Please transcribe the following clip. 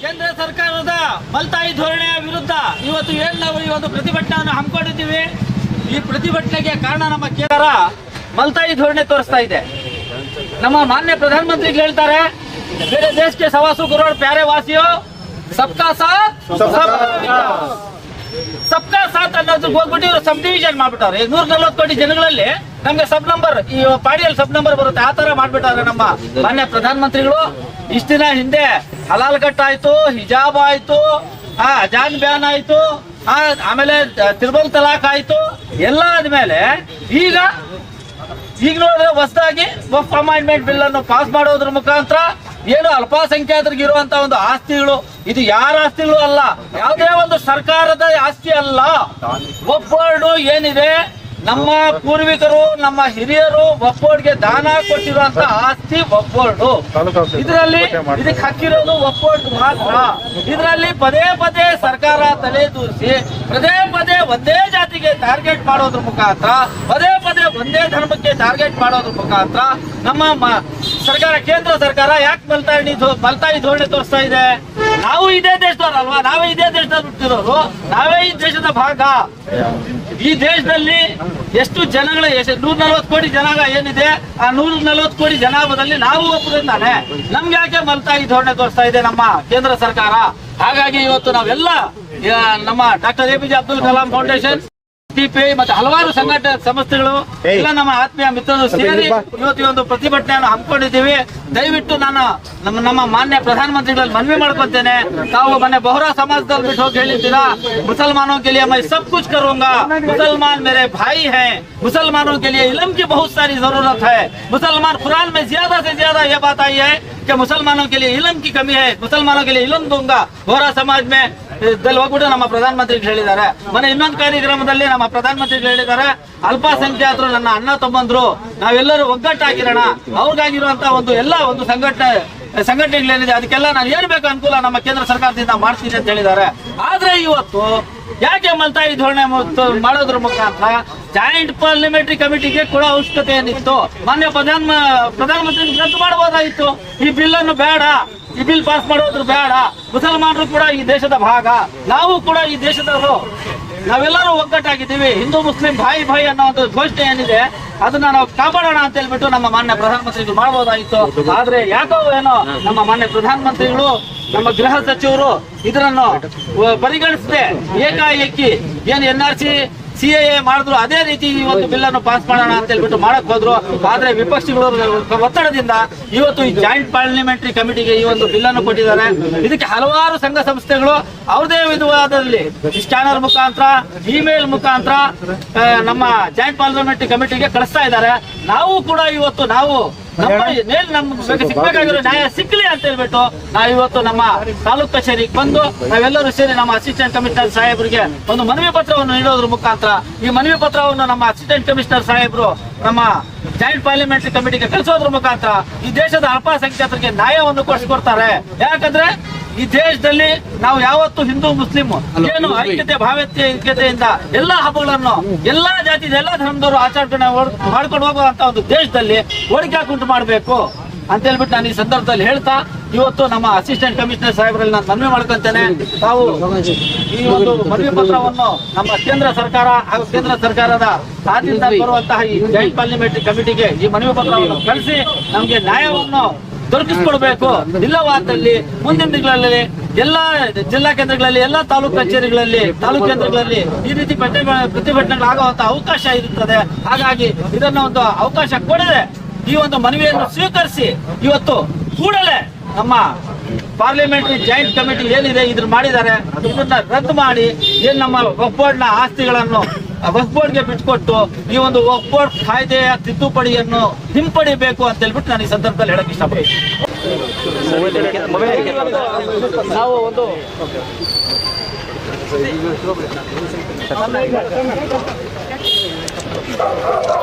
ಕೇಂದ್ರ ಸರ್ಕಾರದ ಮಲ್ತಾಯಿ ಧೋರಣೆಯ ವಿರುದ್ಧ ಇವತ್ತು ಏನ್ ನಾವು ಈ ಒಂದು ಪ್ರತಿಭಟನೆಯನ್ನು ಹಮ್ಮಿಕೊಂಡಿದ್ದೀವಿ. ಈ ಪ್ರತಿಭಟನೆಗೆ ಕಾರಣ ನಮ್ಮ ಕೇಂದ್ರ ಮಲ್ತಾಯಿ ಧೋರಣೆ ತೋರಿಸ್ತಾ ಇದೆ. ನಮ್ಮ ಮಾನ್ಯ ಪ್ರಧಾನಮಂತ್ರಿ ಹೇಳ್ತಾರೆ ಬೇರೆ ದೇಶಕ್ಕೆ ಸವಾಸು ಕರೋಡ್ ಪ್ಯಾರೆ ವಾಸಿಯೋ ಸಬ್ಕಾ ಸಾಥ್ ಸಬ್ಕಾ ಸಾಥ್ ಅನ್ನೋದಕ್ಕೆ ಹೋಗ್ಬಿಟ್ಟು ಇವರು ಸಬ್ ಡಿವಿಷನ್ ಮಾಡ್ಬಿಟ್ಟವ್ರೆ. ನೂರ ನಲ್ವತ್ತು ಕೋಟಿ ಜನಗಳಲ್ಲಿ ನಮ್ಗೆ ಸಬ್ ನಂಬರ್ ಈ ಪಾಡಿಯಲ್ಲಿ ಸಬ್ ನಂಬರ್ ಬರುತ್ತೆ. ಆ ತರ ಮಾಡ್ಬಿಟ್ಟವ್ರೆ ನಮ್ಮ ಮಾನ್ಯ ಪ್ರಧಾನಮಂತ್ರಿಗಳು. ಇಷ್ಟ ದಿನ ಹಿಂದೆ ಹಲಾಲ್ ಕಟ್ ಆಯ್ತು ಹಿಜಾಬ್ ಆಯ್ತು ಆ ಜಾನ್ ಬ್ಯಾನ್ ಆಯ್ತು ಆ, ಆಮೇಲೆ ತಿರುಬಲ್ ತಲಾಕ್ ಆಯ್ತು. ಎಲ್ಲ ಆದ್ಮೇಲೆ ಈಗ ಈಗ ನೋಡಿದ್ರೆ ಹೊಸದಾಗಿ ವಫ್ ಬಿಲ್ ಅನ್ನು ಪಾಸ್ ಮಾಡೋದ್ರ ಮುಖಾಂತರ ಏನು ಅಲ್ಪಸಂಖ್ಯಾತರಿಗೆ ಇರುವಂತ ಒಂದು ಆಸ್ತಿಗಳು. ಇದು ಯಾರ ಆಸ್ತಿಗಳು ಅಲ್ಲ? ಯಾವುದೇ ಒಂದು ಸರ್ಕಾರದ ಆಸ್ತಿ ಅಲ್ಲ. ಒಬ್ಬರ್ಡು ಏನಿದೆ? ನಮ್ಮ ಪೂರ್ವಿಕರು ನಮ್ಮ ಹಿರಿಯರು ಒಪ್ಪೋರ್ಡ್ಗೆ ದಾನ ಕೊಟ್ಟಿರುವಂತ ಆಸ್ತಿ ಒಪ್ಪೋರ್ಡು ಇದರಲ್ಲಿ ಇದಕ್ಕೆ ಹಕ್ಕಿರೋದು ಒಪ್ಪೋರ್ಡ್ ಮಾತ್ರ. ಇದರಲ್ಲಿ ಪದೇ ಪದೇ ಸರ್ಕಾರ ತಲೆ ತೂರಿಸಿ ಪದೇ ಪದೇ ಒಂದೇ ಜಾತಿಗೆ ಟಾರ್ಗೆಟ್ ಮಾಡೋದ್ರ ಮುಖಾಂತರ ಪದೇ ಒಂದೇ ಧರ್ಮಕ್ಕೆ ಟಾರ್ಗೆಟ್ ಮಾಡೋದ್ರ ಮುಖಾಂತರ ನಮ್ಮ ಸರ್ಕಾರ, ಕೇಂದ್ರ ಸರ್ಕಾರ ಯಾಕೆ ಬಲ್ತಾಯಿ ಬಲ್ತಾಯಿ ಧೋರಣೆ ತೋರಿಸ್ತಾ ಇದೆ? ನಾವು ಇದೇ ದೇಶದವರಲ್ವಾ? ನಾವೇ ಇದೇ ದೇಶದಲ್ಲಿ ಹುಟ್ಟಿರೋರು ನಾವೇ ಈ ದೇಶದ ಭಾಗ? ಈ ದೇಶದಲ್ಲಿ ಎಷ್ಟು ಜನಗಳ ನೂರ ನಲ್ವತ್ತು ಕೋಟಿ ಜನಾಂಗ ಏನಿದೆ, ಆ ನೂರ ನಲ್ವತ್ತು ಕೋಟಿ ಜನಾಂಗದಲ್ಲಿ ನಾವು ಒಪ್ಪದಿಂದಾನೆ ನಮ್ಗೆ ಯಾಕೆ ಮಲ್ತಾಯಿ ಧೋರಣೆ ತೋರಿಸ್ತಾ ಇದೆ ನಮ್ಮ ಕೇಂದ್ರ ಸರ್ಕಾರ? ಹಾಗಾಗಿ ಇವತ್ತು ನಾವೆಲ್ಲ ನಮ್ಮ doctor A P J Abdul Kalam foundation TP ಮತ್ತೆ ಹಲವಾರು ಸಂಘಟನೆ ಸಂಸ್ಥೆಗಳು ಎಲ್ಲ ನಮ್ಮ ಆತ್ಮೀಯ ಮಿತ್ರರು ಸೇರಿ ಇವತ್ತು ಈ ಒಂದು ಪ್ರತಿಭಟನೆಯನ್ನು ಹಮ್ಮಿಕೊಂಡಿದ್ದೀವಿ ದಯವಿಟ್ಟು ನಾನು ನಮ್ಮ ನಮ್ಮ ಮಾನ್ಯ ಪ್ರಧಾನಮಂತ್ರಿಗಳಲ್ಲಿ ಮನವಿ ಮಾಡ್ಕೊತೇನೆ ತಾವು ಮೊನ್ನೆ ಬಹುರಾ ಸಮಾಜದಲ್ಲಿ ಬಿಟ್ಟು ಹೋಗಿ ಹೇಳಿದ್ದೀರಾ मुसलमानों के लिए मैं सब कुछ करूंगा मुसलमान मेरे भाई हैं मुसलमानों के लिए इल्म की बहुत सारी जरूरत है मुसलमान कुरान में ज्यादा से ज्यादा ये बात आई है कि मुसलमानों के लिए इल्म की कमी है मुसलमानों के लिए इल्म दूंगा ಬೋರಾ ಸಮಾಜ ಮೇ ದಲ್ಲಿ ಹೋಗ್ಬಿಟ್ಟು ನಮ್ಮ ಪ್ರಧಾನಮಂತ್ರಿಗಳು ಹೇಳಿದ್ದಾರೆ. ಮನೆ ಇನ್ನೊಂದು ಕಾರ್ಯಕ್ರಮದಲ್ಲಿ ನಮ್ಮ ಪ್ರಧಾನಮಂತ್ರಿಗಳು ಹೇಳಿದ್ದಾರೆ, ಅಲ್ಪಸಂಖ್ಯಾತರು ನನ್ನ ಅಣ್ಣ ತಮ್ಮಂದ್ರು, ನಾವೆಲ್ಲರೂ ಒಗ್ಗಟ್ಟಾಗಿರೋಣ. ಅವ್ರಿಗಾಗಿರುವಂತ ಒಂದು ಎಲ್ಲ ಒಂದು ಸಂಘಟನೆ, ಸಂಘಟನೆಗಳೇನಿದೆ, ಅದಕ್ಕೆಲ್ಲ ನಾನು ಏನ್ ಬೇಕು ಅನುಕೂಲ ನಮ್ಮ ಕೇಂದ್ರ ಸರ್ಕಾರದಿಂದ ಮಾಡ್ತೀನಿ ಅಂತ ಹೇಳಿದ್ದಾರೆ. ಆದ್ರೆ ಇವತ್ತು ಯಾಕೆ ಮಲ್ತಾಯಿ ಧೋರಣೆ ಮಾಡೋದ್ರ ಮುಖಾಂತರ ಜಾಯಿಂಟ್ ಪಾರ್ಲಿಮೆಂಟರಿ ಕಮಿಟಿಗೆ ಕೂಡ ಅವಶ್ಯಕತೆ ಏನಿತ್ತು? ಮಾನ್ಯ ಪ್ರಧಾನ ಪ್ರಧಾನಮಂತ್ರಿ ರದ್ದು ಮಾಡಬಹುದಾಗಿತ್ತು. ಈ ಬಿಲ್ ಅನ್ನು ಬೇಡ. ಈ ಬಿಲ್ ಪಾಸ್ ಮಾಡೋದ್ರ ಬೇಡ. ಮುಸಲ್ಮಾನರು ಕೂಡ ಈ ದೇಶದ ಭಾಗ. ನಾವು ಕೂಡ ಈ ದೇಶದವರು. ನಾವೆಲ್ಲರೂ ಒಗ್ಗಟ್ಟಾಗಿದ್ದೀವಿ. ಹಿಂದೂ, ಮುಸ್ಲಿಂ ಭಾಯಿ ಭಾಯಿ ಅನ್ನೋ ಒಂದು ಘೋಷಣೆ ಏನಿದೆ, ಅದನ್ನ ನಾವು ಕಾಪಾಡೋಣ ಅಂತ ಹೇಳ್ಬಿಟ್ಟು ನಮ್ಮ ಮಾನ್ಯ ಪ್ರಧಾನಮಂತ್ರಿಗಳು ಮಾಡಬಹುದಾಗಿತ್ತು ಆದ್ರೆ ಯಾಕೋ ಏನೋ ನಮ್ಮ ಮಾನ್ಯ ಪ್ರಧಾನಮಂತ್ರಿಗಳು, ನಮ್ಮ ಗೃಹ ಸಚಿವರು ಇದರನ್ನು ಪರಿಗಣಿಸದೆ ಏಕಾಏಕಿ ಏನು N R C C A ಮಾಡಿದ್ರು ಅದೇ ರೀತಿ ಇವತ್ತು ಬಿಲ್ ಅನ್ನು ಪಾಸ್ ಮಾಡೋಣ ಅಂತ ಹೇಳ್ಬಿಟ್ಟು ಮಾಡಕ್ ಹೋದ್ರು. ಆದ್ರೆ ವಿಪಕ್ಷಗಳು ಒತ್ತಡದಿಂದ ಇವತ್ತು ಈ ಜಾಯಿಂಟ್ ಪಾರ್ಲಿಮೆಂಟರಿ ಕಮಿಟಿಗೆ ಈ ಒಂದು ಬಿಲ್ ಅನ್ನು ಕೊಟ್ಟಿದ್ದಾರೆ. ಇದಕ್ಕೆ ಹಲವಾರು ಸಂಘ ಸಂಸ್ಥೆಗಳು ಅವ್ರದೇ ವಿಧವಾದಲ್ಲಿ ಸ್ಕ್ಯಾನರ್ ಮುಖಾಂತರ ಇಮೇಲ್ ಮುಖಾಂತರ ನಮ್ಮ ಜಾಯಿಂಟ್ ಪಾರ್ಲಿಮೆಂಟರಿ ಕಮಿಟಿಗೆ ಕಳಿಸ್ತಾ ಇದ್ದಾರೆ. ನಾವು ಕೂಡ ಇವತ್ತು ನಾವು ನಮ್ಗೆ ಸಿಗ್ಬೇಕಾಗಿರೋ ನ್ಯಾಯ ಸಿಕ್ಕಲಿ ಅಂತ ಹೇಳ್ಬಿಟ್ಟು ನಾವು ಇವತ್ತು ನಮ್ಮ ತಾಲೂಕ್ ಕಚೇರಿಗೆ ಬಂದು ನಾವೆಲ್ಲರೂ ಸೇರಿ ನಮ್ಮ ಅಸಿಸ್ಟೆಂಟ್ ಕಮಿಷನರ್ ಸಾಹೇಬ್ರಿಗೆ ಒಂದು ಮನವಿ ಪತ್ರವನ್ನು ನೀಡೋದ್ರ ಮುಖಾಂತರ ಈ ಮನವಿ ಪತ್ರವನ್ನು ನಮ್ಮ ಅಸಿಸ್ಟೆಂಟ್ ಕಮಿಷನರ್ ಸಾಹೇಬ್ರು ನಮ್ಮ ಜಾಯಿಂಟ್ ಪಾರ್ಲಿಮೆಂಟ್ರಿ ಕಮಿಟಿಗೆ ಕಳಿಸೋದ್ರ ಮುಖಾಂತರ ಈ ದೇಶದ ಅಲ್ಪಸಂಖ್ಯಾತರಿಗೆ ನ್ಯಾಯವನ್ನು ಕೊಡಿಸ್ಕೊಡ್ತಾರೆ. ಯಾಕಂದ್ರೆ ಈ ದೇಶದಲ್ಲಿ ನಾವು ಯಾವತ್ತು ಹಿಂದೂ ಮುಸ್ಲಿಂ ಏನು ಐಕ್ಯತೆ ಭಾವೈಕ್ಯತೆಯಿಂದ ಎಲ್ಲಾ ಹಬ್ಬಗಳನ್ನು ಎಲ್ಲಾ ಜಾತಿ ಎಲ್ಲಾ ಧರ್ಮದವರು ಆಚರಣೆ ಮಾಡ್ಕೊಂಡು ಹೋಗುವಂತ ಒಂದು ದೇಶದಲ್ಲಿ ಹೋಡಿಕೆ ಉಂಟು ಮಾಡಬೇಕು ಅಂತ ಹೇಳ್ಬಿಟ್ಟು ನಾನು ಈ ಸಂದರ್ಭದಲ್ಲಿ ಹೇಳ್ತಾ ಇವತ್ತು ನಮ್ಮ ಅಸಿಸ್ಟೆಂಟ್ ಕಮಿಷನರ್ ಸಾಹೇಬರಲ್ಲಿ ನಾನು ಮನವಿ ಮಾಡ್ಕೊಂತೇನೆ. ತಾವು ಈ ಒಂದು ಮನವಿ ಪತ್ರವನ್ನು ನಮ್ಮ ಕೇಂದ್ರ ಸರ್ಕಾರ ಹಾಗೂ ಕೇಂದ್ರ ಸರ್ಕಾರದ ಸಾಧ್ಯದಿಂದ ಬರುವಂತಹ ಈ ಜಾಯಿಂಟ್ ಪಾರ್ಲಿಮೆಂಟರಿ ಕಮಿಟಿಗೆ ಈ ಮನವಿ ಪತ್ರವನ್ನು ಕಳಿಸಿ ನಮಗೆ ನ್ಯಾಯವನ್ನು ದೊರಕಿಸ್ಕೊಡ್ಬೇಕು. ಇಲ್ಲವಾದಲ್ಲಿ ಮುಂದಿನ ದಿನಗಳಲ್ಲಿ, ಎಲ್ಲಾ ಜಿಲ್ಲಾ ಕೇಂದ್ರಗಳಲ್ಲಿ, ಎಲ್ಲಾ ತಾಲೂಕು ಕಚೇರಿಗಳಲ್ಲಿ, ತಾಲೂಕು ಕೇಂದ್ರಗಳಲ್ಲಿ ಈ ರೀತಿ ಪ್ರತಿಭಟನೆಗಳು ಪ್ರತಿಭಟನೆಗಳಾಗುವಂತ ಅವಕಾಶ ಇರುತ್ತದೆ. ಹಾಗಾಗಿ ಇದನ್ನ ಒಂದು ಅವಕಾಶ ಕೊಡದೆ ಈ ಒಂದು ಮನವಿಯನ್ನು ಸ್ವೀಕರಿಸಿ ಇವತ್ತು ಕೂಡಲೇ ನಮ್ಮ ಪಾರ್ಲಿಮೆಂಟರಿ ಜಾಯಿಂಟ್ ಕಮಿಟಿ ಏನಿದೆ, ಇದ್ರ ಮಾಡಿದ್ದಾರೆ ಇದನ್ನ ರದ್ದು ಮಾಡಿ, ಏನ್ ನಮ್ಮ ಒಪ್ಪೋರ್ಡ್ನ ಆಸ್ತಿಗಳನ್ನು ವಕ್ಫ್ ಬೋರ್ಡ್ಗೆ ಬಿಟ್ಕೊಟ್ಟು ಈ ಒಂದು ವಕ್ಫ್ ಬೋರ್ಡ್ ಕಾಯ್ದೆಯ ತಿದ್ದುಪಡಿಯನ್ನು ಹಿಂಪಡಿಬೇಕು ಅಂತ ಹೇಳ್ಬಿಟ್ಟು ನಾನು ಈ ಸಂದರ್ಭದಲ್ಲಿ ಹೇಳಕ್ ಇಷ್ಟಪಡ್ತೀನಿ.